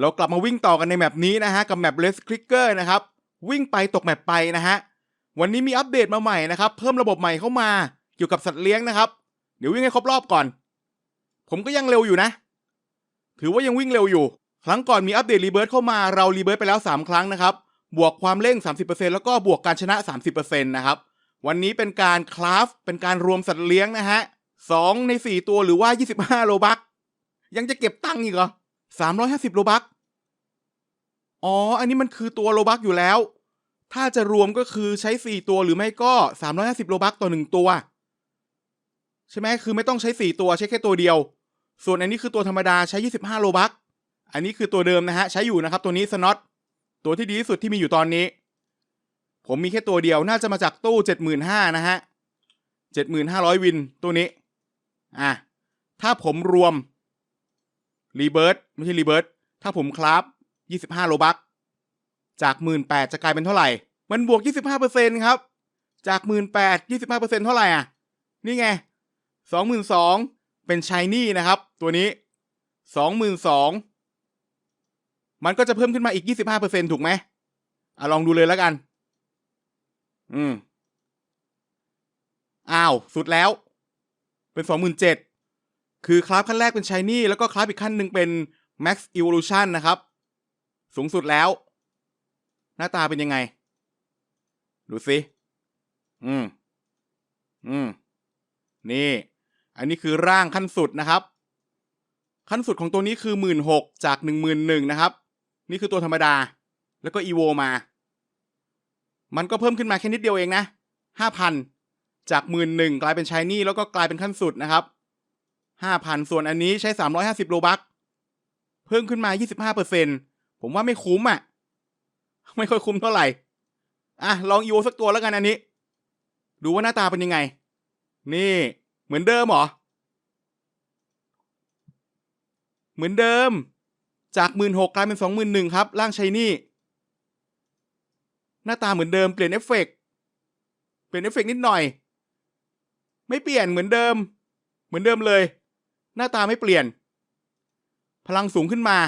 เรากลับมาวิ่งต่อกันในแมปนี้นะฮะกับแมป Less Clicker นะครับ วิ่งไปตกแมปไปนะฮะ วันนี้มีอัปเดตมาใหม่นะครับ เพิ่มระบบใหม่เข้ามาเกี่ยวกับสัตว์เลี้ยงนะครับ เดี๋ยววิ่งให้ครบรอบก่อน ผมก็ยังเร็วอยู่นะ ถือว่ายังวิ่งเร็วอยู่ ครั้งก่อนมีอัปเดตรีเบิร์ตเข้ามาเรารีเบิร์ตไปแล้ว 3 ครั้งนะครับ บวกความเร่ง 30%แล้วก็บวกการชนะ 30%นะครับ วันนี้เป็นการคราฟเป็นการรวมสัตว์เลี้ยงนะฮะสองใน 4 ตัวหรือว่า 25 โลบักยังจะเก็บตังค์อีกเหรอ 350โลบักอ๋อ อันนี้มันคือตัวโลบักอยู่แล้ว ถ้าจะรวมก็คือใช้4ตัวหรือไม่ก็350โลบักต่อ1ตัว ใช่ไหมคือไม่ต้องใช้4ตัวใช้แค่ตัวเดียว ส่วนอันนี้คือตัวธรรมดาใช้25โลบักอันนี้คือตัวเดิมนะฮะ ใช้อยู่นะครับตัวนี้สน็อตตัวที่ดีที่สุดที่มีอยู่ตอนนี้ ผมมีแค่ตัวเดียวน่าจะมาจากตู้75,000นห้านะฮะ7,500วินตัวนี้ อะ ถ้าผมรวม รีเบิร์ตไม่ใช่รีเบิร์ตถ้าผมคราฟ25โลบักจาก18,000จะกลายเป็นเท่าไหร่ มันบวก25%ครับ จาก18,000 25%เท่าไหร่อะ นี่ไง22,000เป็นชายนี่นะครับ ตัวนี้22,000มันก็จะเพิ่มขึ้นมาอีก25%ถูกไหมอะลองดูเลยแล้วกัน อืม อ้าว สุดแล้ว เป็น27,000 คือคลาสขั้นแรกเป็นชายนี่แล้วก็คลาสอีกขั้นหนึ่งเป็น Max Evolution นะครับ สูงสุดแล้ว หน้าตาเป็นยังไง ดูสิ อืม อืม นี่ อันนี้คือร่างขั้นสุดนะครับ ขั้นสุดของตัวนี้คือ 16,000จาก11,000นะครับ นี่คือตัวธรรมดา แล้วก็อีโวมา มันก็เพิ่มขึ้นมาแค่นิดเดียวเองนะ 5,000 จาก 11,000กลายเป็นชายนี่แล้วก็กลายเป็นขั้นสุดนะครับ 5,000 ส่วนอันนี้ใช้ 350 โลบักเพิ่มขึ้นมา 25%ผมว่าไม่คุ้มอะ ไม่ค่อยคุ้มเท่าไหร่ อะ ลองอีโวสักตัวแล้วกันอันนี้ ดูว่าหน้าตาเป็นยังไง นี่ เหมือนเดิมเหรอ เหมือนเดิม จากหมื่นหกกลายเป็นสองหมื่นหนึ่งครับ ร่างชายนี่ หน้าตาเหมือนเดิมเปลี่ยนเอฟเฟกต์เปลี่ยนเอฟเฟกต์นิดหน่อย ไม่เปลี่ยนเหมือนเดิม เหมือนเดิมเลย หน้าตาไม่เปลี่ยน พลังสูงขึ้นมา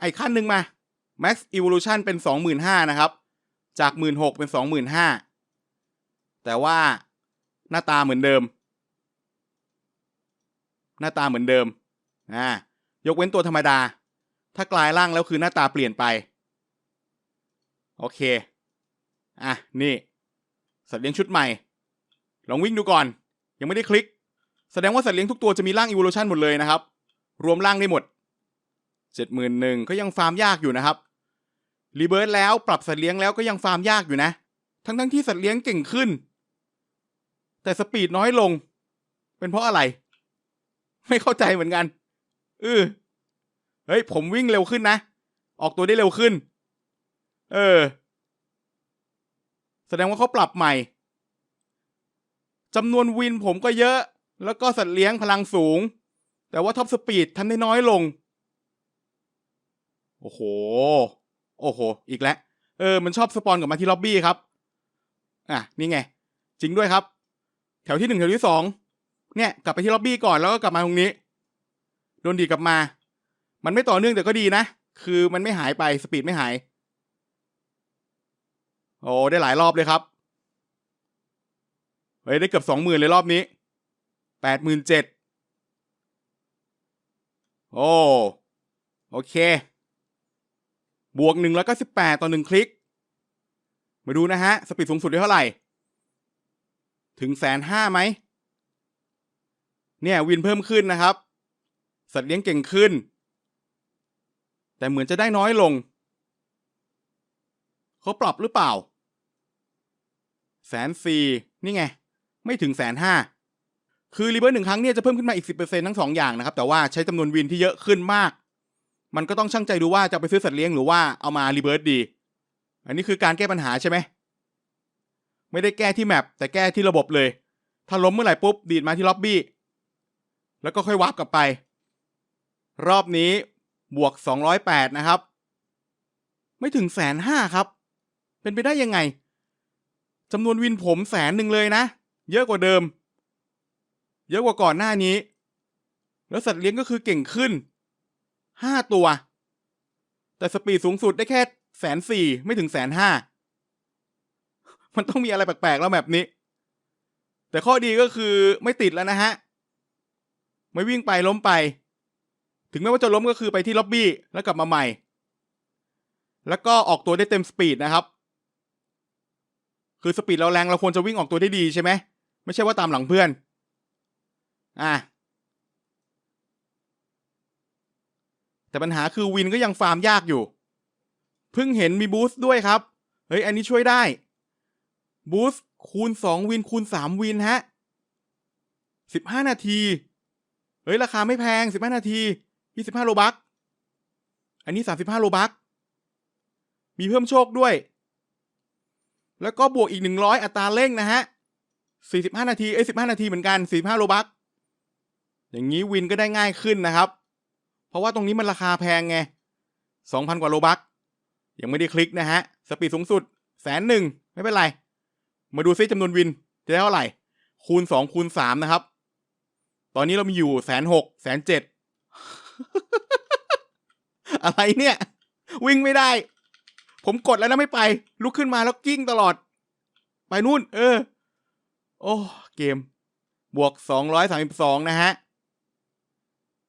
ไอ้ขั้นหนึ่งมา Max Evolution เป็น 25,000นะครับ จาก 16,000เป็น 25,000 แต่ว่าหน้าตาเหมือนเดิม หน้าตาเหมือนเดิมอ่ายกเว้นตัวธรรมดา ถ้ากลายร่างแล้วคือหน้าตาเปลี่ยนไป โอเค อะ นี่ สัตว์เลี้ยงชุดใหม่ ลองวิ่งดูก่อน ยังไม่ได้คลิก แสดงว่าสัตว์เลี้ยงทุกตัวจะมีร่าง evolution หมดเลยนะครับ รวมร่างได้หมดเจ็ดหมื่นหนึ่งก็ยังฟาร์มยากอยู่นะครับรีเบิร์ตแล้วปรับสัตว์เลี้ยงแล้วก็ยังฟาร์มยากอยู่นะ ทั้งทั้งๆที่สัตว์เลี้ยงเก่งขึ้น แต่สปีดน้อยลง เป็นเพราะอะไร ไม่เข้าใจเหมือนกันเออเฮ้ย ผมวิ่งเร็วขึ้นนะ ออกตัวได้เร็วขึ้น เออ แสดงว่าเขาปรับใหม่จำนวนวินผมก็เยอะ แล้วก็สัตว์เลี้ยงพลังสูง แต่ว่าท็อปสปีดทำได้น้อยลง โอ้โห โอ้โห อีกแล้ว เออ มันชอบสปอนกลับมาที่ล็อบบี้ครับ อะ นี่ไง จริงด้วยครับ แถวที่หนึ่งแถวที่สอง เนี่ย กลับไปที่ล็อบบี้ก่อนแล้วก็กลับมาตรงนี้ โดนดีกลับมา มันไม่ต่อเนื่องแต่ก็ดีนะ คือมันไม่หายไป สปีดไม่หาย โอ้ ได้หลายรอบเลยครับ เฮ้ย ได้เกือบสองหมื่นเลยรอบนี้ แปดหมื่นเจ็ดโอ้โอเค บวกหนึ่งแล้วก็สิบแปดต่อหนึ่งคลิก มาดูนะฮะ สปีดสูงสุดได้เท่าไหร่ ถึงแสนห้าไหม เนี่ย วินเพิ่มขึ้นนะครับ สัตว์เลี้ยงเก่งขึ้น แต่เหมือนจะได้น้อยลง เขาปรับหรือเปล่า แสนสี่นี่ไง ไม่ถึงแสนห้า คือรีเบิร์หนึ่งครั้งเนี่ยจะเพิ่มขึ้นมาอีกสิบเปอร์เซ็นทั้งสองอย่างนะครับ แต่ว่าใช้จำนวนวินที่เยอะขึ้นมาก มันก็ต้องช่างใจดูว่าจะไปซื้อสัตว์เลี้ยงหรือว่าเอามารีเบิร์ดี อันนี้คือการแก้ปัญหาใช่ไหมไม่ได้แก้ที่แมปแต่แก้ที่ระบบเลย ถ้าล้มเมื่อไหร่ปุ๊บดีดมาที่ล็อบบี้ แล้วก็ค่อยวาร์ปกลับไป รอบนี้บวก 208 นะครับ ไม่ถึงแสนห้าครับ เป็นไปได้ยังไงจำนวนวินผมแสนหนึ่งเลยนะ เยอะกว่าเดิม เยอะกว่าก่อนหน้านี้ แล้วสัตว์เลี้ยงก็คือเก่งขึ้นห้าตัว แต่สปีดสูงสุดได้แค่แสนสี่ไม่ถึงแสนห้ามันต้องมีอะไรแปลกๆแล้วแบบนี้ แต่ข้อดีก็คือไม่ติดแล้วนะฮะ ไม่วิ่งไปล้มไป ถึงแม้ว่าจะล้มก็คือไปที่ล็อบบี้แล้วกลับมาใหม่ แล้วก็ออกตัวได้เต็มสปีดนะครับ คือสปีดเราแรงเราควรจะวิ่งออกตัวได้ดีใช่ไหม ไม่ใช่ว่าตามหลังเพื่อน อะแต่ปัญหาคือวินก็ยังฟาร์มยากอยู่ เพิ่งเห็นมีบูสต์ด้วยครับ เฮ้ย อันนี้ช่วยได้ บูสต์คูณสองวินคูณสามวินฮะสิบห้านาที เฮ้ย ราคาไม่แพงสิบห้านาทียี่สิบห้าโลบัก อันนี้สามสิบห้าโลบัก มีเพิ่มโชคด้วย แล้วก็บวกอีกหนึ่งร้อยอัตราเร่งนะฮะสี่สิบห้านาที เอ้ยสิบห้านาทีเหมือนกันสี่ห้าโลบัก อย่างนี้วินก็ได้ง่ายขึ้นนะครับ เพราะว่าตรงนี้มันราคาแพงไงสองพันกว่าโลบักยังไม่ได้คลิกนะฮะ สปีดสูงสุดแสนหนึ่งไม่เป็นไร มาดูซิจำนวนวินจะได้เท่าไหร่ คูณสองคูณสามนะครับ ตอนนี้เรามีอยู่แสนหกแสนเจ็ดอะไรเนี่ย วิ่งไม่ได้ ผมกดแล้วนะไม่ไป ลุกขึ้นมาแล้วกิ้งตลอด ไปนู่น เออ โอ้ เกม บวกสองร้อยสามสิบสองนะฮะ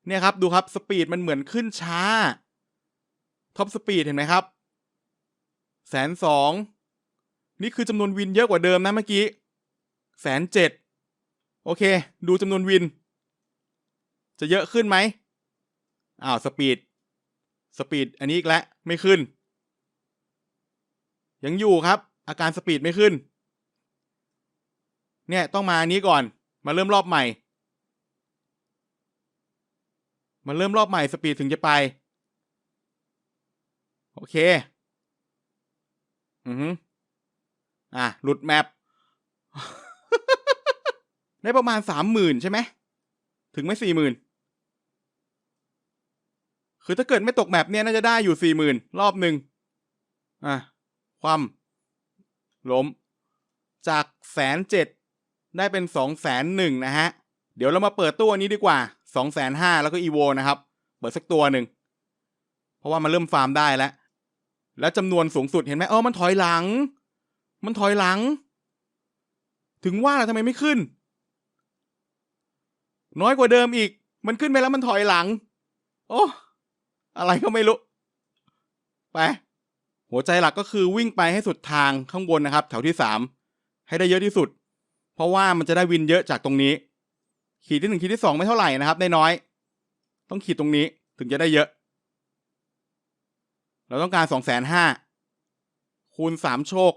เนี่ยครับดูครับสปีดมันเหมือนขึ้นช้าท็อปสปีดเห็นไหมครับแสนสองนี่คือจำนวนวินเยอะกว่าเดิมนะเมื่อกี้แสนเจ็ดโอเค ดูจำนวนวิน จะเยอะขึ้นไหมอ้าวสปีดสปีดอันนี้อีกแล้วไม่ขึ้น ยังอยู่ครับ อาการสปีดไม่ขึ้น เนี่ยต้องมาอันนี้ก่อนมาเริ่มรอบใหม่ มาเริ่มรอบใหม่สปีดถึงจะไป โอเค อือฮึอะ หลุดแมปได้ประมาณสามหมื่นใช่ไหม ถึงไม่สี่หมื่นคือถ้าเกิดไม่ตกแมปเนี่ยน่าจะได้อยู่สี่หมื่นรอบหนึ่งอะ ความล้ม จากแสนเจ็ดได้เป็นสองแสนหนึ่งนะฮะ เดี๋ยวเรามาเปิดตัวนี้ดีกว่า สองแสนห้าแล้วก็อีโวนะครับ เปิดสักตัวหนึ่ง เพราะว่ามันเริ่มฟาร์มได้แล้ว แล้วจำนวนสูงสุดเห็นไหมเออมันถอยหลัง มันถอยหลัง ถึงว่าแล้วทำไมไม่ขึ้น น้อยกว่าเดิมอีก มันขึ้นไปแล้วมันถอยหลัง โอ้อะไรก็ไม่รู้ ไป หัวใจหลักก็คือวิ่งไปให้สุดทางข้างบนนะครับ แถวที่สามให้ได้เยอะที่สุด เพราะว่ามันจะได้วินเยอะจากตรงนี้ ขีดที่หนึ่งขีดที่สองไม่เท่าไหร่นะครับ ได้น้อย ต้องขีดตรงนี้ถึงจะได้เยอะ เราต้องการสองแสนห้าคูณสามโชค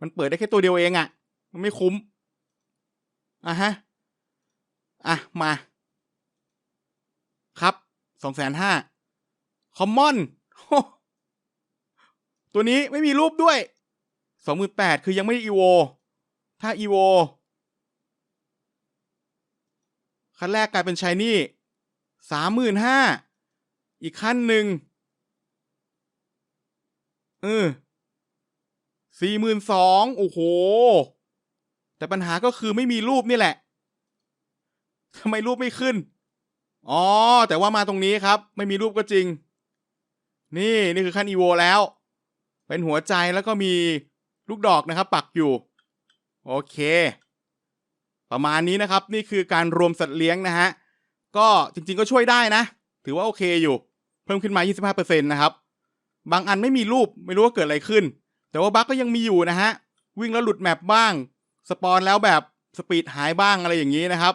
มันเปิดได้แค่ตัวเดียวเองอะ่ะ มันไม่คุ้ม อะฮะ อะ มา ครับสองแสนห้าคอมมอน ตัวนี้ไม่มีรูปด้วยสองหมื่นแปดคือยังไม่ได้อีโว ถ้าอีโว ขั้นแรกกลายเป็นชายนี่สามหมื่นห้าอีกขั้นหนึ่งเออสี่หมื่นสองโอ้โห แต่ปัญหาก็คือไม่มีรูปนี่แหละทำไมรูปไม่ขึ้น อ๋อ แต่ว่ามาตรงนี้ครับ ไม่มีรูปก็จริง นี่นี่คือขั้นอีโวแล้ว เป็นหัวใจแล้วก็มีลูกดอกนะครับ ปักอยู่ โอเค ประมาณนี้นะครับ นี่คือการรวมสัตว์เลี้ยงนะฮะ ก็จริงๆก็ช่วยได้นะ ถือว่าโอเคอยู่ เพิ่มขึ้นมา 25%นะครับ บางอันไม่มีรูปไม่รู้ว่าเกิดอะไรขึ้น แต่ว่าบั๊กก็ยังมีอยู่นะฮะ วิ่งแล้วหลุดแมปบ้าง สปอนแล้วแบบสปีดหายบ้างอะไรอย่างนี้นะครับ